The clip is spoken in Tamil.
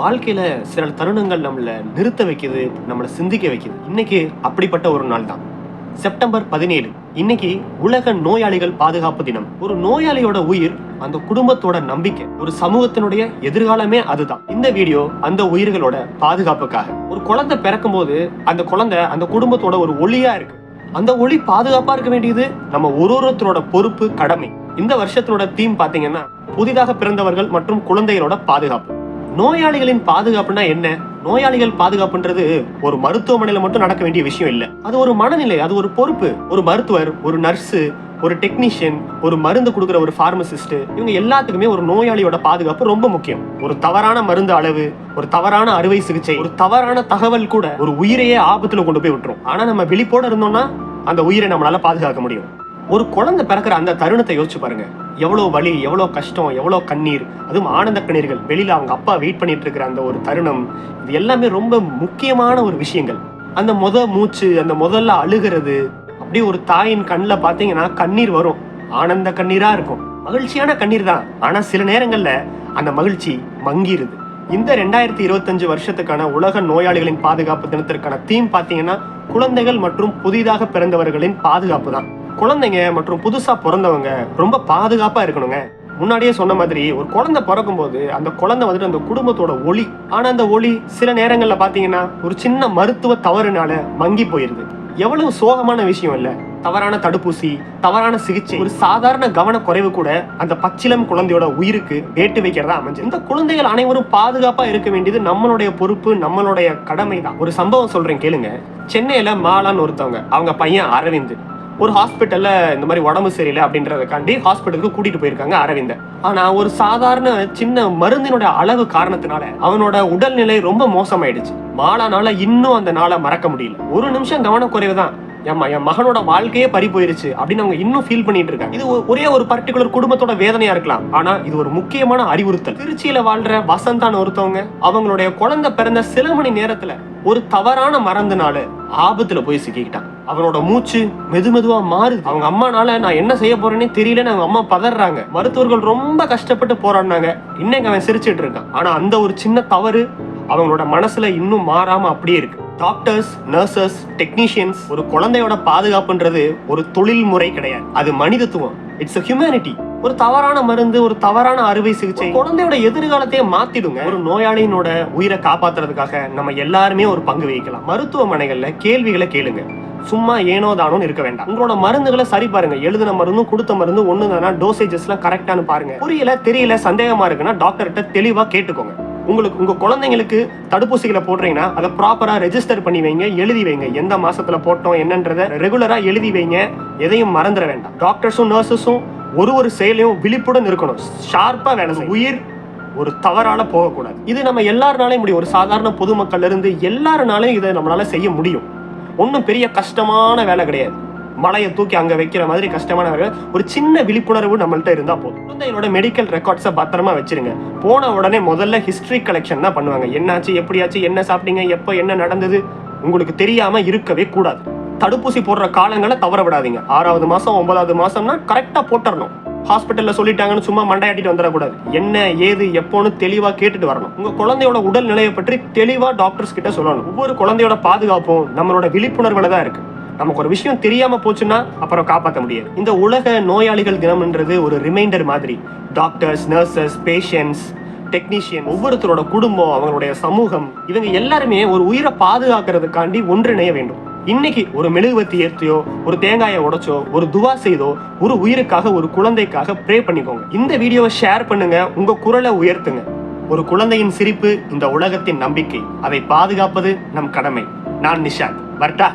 வாழ்க்கையில சில தருணங்கள் நம்மளை நிறுத்த வைக்குது நம்மளை சிந்திக்க வைக்குது. இன்னைக்கு அப்படிப்பட்ட ஒரு நாள் தான். செப்டம்பர் பதினேழு. இன்னைக்கு உலக நோயாளிகள் பாதுகாப்பு தினம். ஒரு நோயாளியோட உயிர் அந்த குடும்பத்தோட நம்பிக்கை ஒரு சமூகத்தினுடைய எதிர்காலமே அதுதான். இந்த வீடியோ அந்த உயிர்களோட பாதுகாப்புக்காக. ஒரு குழந்தை பிறக்கும் போது அந்த குழந்தை அந்த குடும்பத்தோட ஒரு ஒளியா இருக்கு. அந்த ஒளி பாதுகாப்பா இருக்க வேண்டியது நம்ம ஒரு ஒருத்தரோட பொறுப்பு கடமை. இந்த வருஷத்தோட தீம் பாத்தீங்கன்னா புதிதாக பிறந்தவர்கள் மற்றும் குழந்தைகளோட பாதுகாப்பு. நோயாளிகளின் பாதுகாப்புனா என்ன? நோயாளிகள் பாதுகாப்புன்றது ஒரு மருத்துவமனையில மட்டும் நடக்க வேண்டிய விஷயம் இல்ல. அது ஒரு மனநிலை அது ஒரு பொறுப்பு. ஒரு மருத்துவர் ஒரு நர்ஸ் ஒரு டெக்னீஷியன் ஒரு மருந்து கொடுக்குற ஒரு ஃபார்மசிஸ்ட் இவங்க எல்லாத்துக்குமே ஒரு நோயாளியோட பாதுகாப்பு ரொம்ப முக்கியம். ஒரு தவறான மருந்து அளவு ஒரு தவறான அறுவை சிகிச்சை ஒரு தவறான தகவல் கூட ஒரு உயிரையே ஆபத்துல கொண்டு போய் விட்டுரும். ஆனா நம்ம விழிப்போட இருந்தோம்னா அந்த உயிரை நம்மளால பாதுகாக்க முடியும். ஒரு குழந்தை பிறக்கிற அந்த தருணத்தை யோசிச்சு பாருங்க. எவ்வளோ வலி எவ்வளோ கஷ்டம் எவ்வளோ கண்ணீர் அதுவும் ஆனந்த கண்ணீர்கள். வெளியில் அவங்க அப்பா வெயிட் பண்ணிட்டு இருக்கிற அந்த ஒரு தருணம் இது எல்லாமே ரொம்ப முக்கியமான ஒரு விஷயங்கள். அந்த முத மூச்சு அந்த முதல்ல அழுகிறது அப்படியே ஒரு தாயின் கண்ணில் பார்த்தீங்கன்னா கண்ணீர் வரும். ஆனந்த கண்ணீராக இருக்கும். மகிழ்ச்சியான கண்ணீர் தான். ஆனால் சில நேரங்களில் அந்த மகிழ்ச்சி மங்கிருது. இந்த ரெண்டாயிரத்தி இருபத்தஞ்சு வருஷத்துக்கான உலக நோயாளிகளின் பாதுகாப்பு தினத்திற்கான தீம் பார்த்தீங்கன்னா குழந்தைகள் மற்றும் புதிதாக பிறந்தவர்களின் பாதுகாப்பு தான். குழந்தைங்க மற்றும் புதுசாக பிறந்தவங்க ரொம்ப பாதுகாப்பாக இருக்கணுங்க. முன்னாடியே சொன்ன மாதிரி ஒரு குழந்தை பிறக்கும் போது அந்த குழந்தை வந்துட்டு அந்த குடும்பத்தோட ஒளி. ஆனா அந்த ஒளி சில நேரங்கள்ல பாத்தீங்கன்னா ஒரு சின்ன மருத்துவ தவறுனால மங்கி போயிருது. எவ்வளவு சோகமான விஷயம் இல்ல. தவறான தடுப்பூசி தவறான சிகிச்சை ஒரு சாதாரண கவன குறைவு கூட அந்த பச்சிலம் குழந்தையோட உயிருக்கு வேட்டு வைக்கிறதா அமைஞ்சு. இந்த குழந்தைகள் அனைவரும் பாதுகாப்பா இருக்க வேண்டியது நம்மளுடைய பொறுப்பு நம்மளுடைய கடமை தான் ஒரு சம்பவம் சொல்றேன் கேளுங்க. சென்னையில மாலான்னு ஒருத்தவங்க அவங்க பையன் அரவிந்த். ஒரு ஹாஸ்பிட்டலில் இந்த மாதிரி உடம்பு சரியில்லை அப்படின்றதுக்காண்டி ஹாஸ்பிட்டலுக்கு கூட்டிட்டு போயிருக்காங்க அரவிந்த. ஆனால் ஒரு சாதாரண சின்ன மருந்தினோட அளவு காரணத்தினால அவனோட உடல்நிலை ரொம்ப மோசமாயிடுச்சு. மாலானால இன்னும் அந்த நாளை மறக்க முடியல. ஒரு நிமிஷம் கவனக்குறைவு தான். ஏமா என் மகனோட வாழ்க்கையே பறி போயிருச்சு அப்படின்னு அவங்க இன்னும் ஃபீல் பண்ணிட்டு இருக்காங்க. இது ஒரே ஒரு பர்டிகுலர் குடும்பத்தோட வேதனையா இருக்கலாம். ஆனா இது ஒரு முக்கியமான அறிவுறுத்தல். திருச்சியில வாழ்ற வசந்தான் ஒருத்தவங்க அவங்களுடைய குழந்தை பிறந்த சில மணி நேரத்துல ஒரு தவறான மறந்துனால ஆபத்துல போய் சிக்கிக்கிட்டான் அவனோட மூச்சு மெது மெதுவா மாறுது. அவங்க அம்மானால நான் என்ன செய்ய போறேனே தெரியலன்னு அவங்க அம்மா பதறாங்க. மருத்துவர்கள் ரொம்ப கஷ்டப்பட்டு போராடினாங்க. இன்னைக்கு அவன் சிரிச்சிட்டு இருக்கான். ஆனா அந்த ஒரு சின்ன தவறு அவங்களோட மனசுல இன்னும் மாறாம அப்படியே இருக்கு. டாக்டர்ஸ் நர்சஸ் டெக்னீஷியன்ஸ் ஒரு குழந்தையோட பாதுகாப்புன்றது ஒரு தொழில் முறை கிடையாது. அது மனிதத்துவம். இட்ஸ் அ ஹியூமனிட்டி ஒரு தவறான மருந்து ஒரு தவறான அறுவை சிகிச்சை குழந்தையோட எதிர்காலத்தையே மாத்திடுங்க. ஒரு நோயாளியினோட உயிரை காப்பாத்துறதுக்காக நம்ம எல்லாருமே ஒரு பங்கு வகிக்கலாம். மருத்துவமனைகள்ல கேள்விகளை கேளுங்க. சும்மா ஏனோ தானோன்னு இருக்க வேண்டாம். உங்களோட மருந்துகளை சரி பாருங்க. எழுதின மருந்தும் கொடுத்த மருந்து ஒண்ணு தானா டோசேஜஸ்லாம் கரெக்டானு பாருங்க. புரியல தெரியல சந்தேகமா இருக்குன்னா டாக்டர்கிட்ட தெளிவா கேட்டுக்கோங்க. உங்களுக்கு உங்க குழந்தைங்களுக்கு தடுப்பூசிகளை போடுறீங்கன்னா அதை ப்ராப்பரா ரெஜிஸ்டர் பண்ணி வைங்க எழுதி வைங்க. எந்த மாசத்துல போட்டோம் என்னன்றதை ரெகுலரா எழுதி வைங்க. எதையும் மறந்துட வேண்டாம். டாக்டர்ஸும் நர்சஸும் ஒரு ஒரு செயலையும் விழிப்புடன் இருக்கணும். ஷார்ப்பா வேலை உயிர் ஒரு தவறால போகக்கூடாது. இது நம்ம எல்லாருனாலையும் முடியும். ஒரு சாதாரண பொதுமக்கள்ல இருந்து எல்லாருனாலையும் இதை நம்மளால செய்ய முடியும். ஒன்றும் பெரிய கஷ்டமான வேலை கிடையாது. மலையை தூக்கி அங்கே வைக்கிற மாதிரி கஷ்டமான வேலை ஒரு சின்ன விழிப்புணர்வு நம்மள்ட்ட இருந்தால் போதும். குழந்தைகளோட மெடிக்கல் ரெக்கார்ட்ஸை பத்திரமா வச்சிருங்க. போன உடனே முதல்ல ஹிஸ்ட்ரி கலெக்ஷன் தான் பண்ணுவாங்க. என்னாச்சு எப்படியாச்சு என்ன சாப்பிட்டீங்க எப்போ என்ன நடந்தது? உங்களுக்கு தெரியாமல் இருக்கவே கூடாது. தடுப்பூசி போடுற காலங்களை தவற விடாதீங்க. ஆறாவது மாதம் ஒன்பதாவது மாதம்னா கரெக்டாக போட்டுடணும் ஹாஸ்பிட்டலில் சொல்லிட்டாங்கன்னு சும்மா மண்டையாட்டிட்டு வந்துடக்கூடாது. என்ன ஏது எப்போன்னு தெளிவாக கேட்டுட்டு வரணும். உங்கள் குழந்தையோட உடல் நிலையை பற்றி தெளிவாக டாக்டர்ஸ் கிட்ட சொல்லணும். ஒவ்வொரு குழந்தையோட பாதுகாப்பும் நம்மளோட விழிப்புணர்வில் தான் இருக்குது நமக்கு ஒரு விஷயம் தெரியாம போச்சுன்னா அப்புறம் காப்பாற்ற முடியாது. இந்த உலக நோயாளிகள் தினம்ன்றது ஒரு ரிமைண்டர் மாதிரி. டாக்டர்ஸ் நர்சஸ் பேஷண்ட்ஸ் டெக்னீஷியன் ஒவ்வொருத்தரோட குடும்பம் அவங்களுடைய சமூகம் இவங்க எல்லாருமே ஒரு உயிரை பாதுகாக்கிறதுக்காண்டி ஒன்றிணைய வேண்டும். இன்னைக்கு ஒரு மெழுகுவத்தி ஏற்றியோ ஒரு தேங்காயை உடைச்சோ ஒரு துவா செய்தோ ஒரு உயிருக்காக ஒரு குழந்தைக்காக ப்ரே பண்ணிக்கோங்க. இந்த வீடியோவை ஷேர் பண்ணுங்க உங்க குரலை உயர்த்துங்க. ஒரு குழந்தையின் சிரிப்பு இந்த உலகத்தின் நம்பிக்கை. அதை பாதுகாப்பது நம் கடமை. நான் நிஷாந்த். வர்டா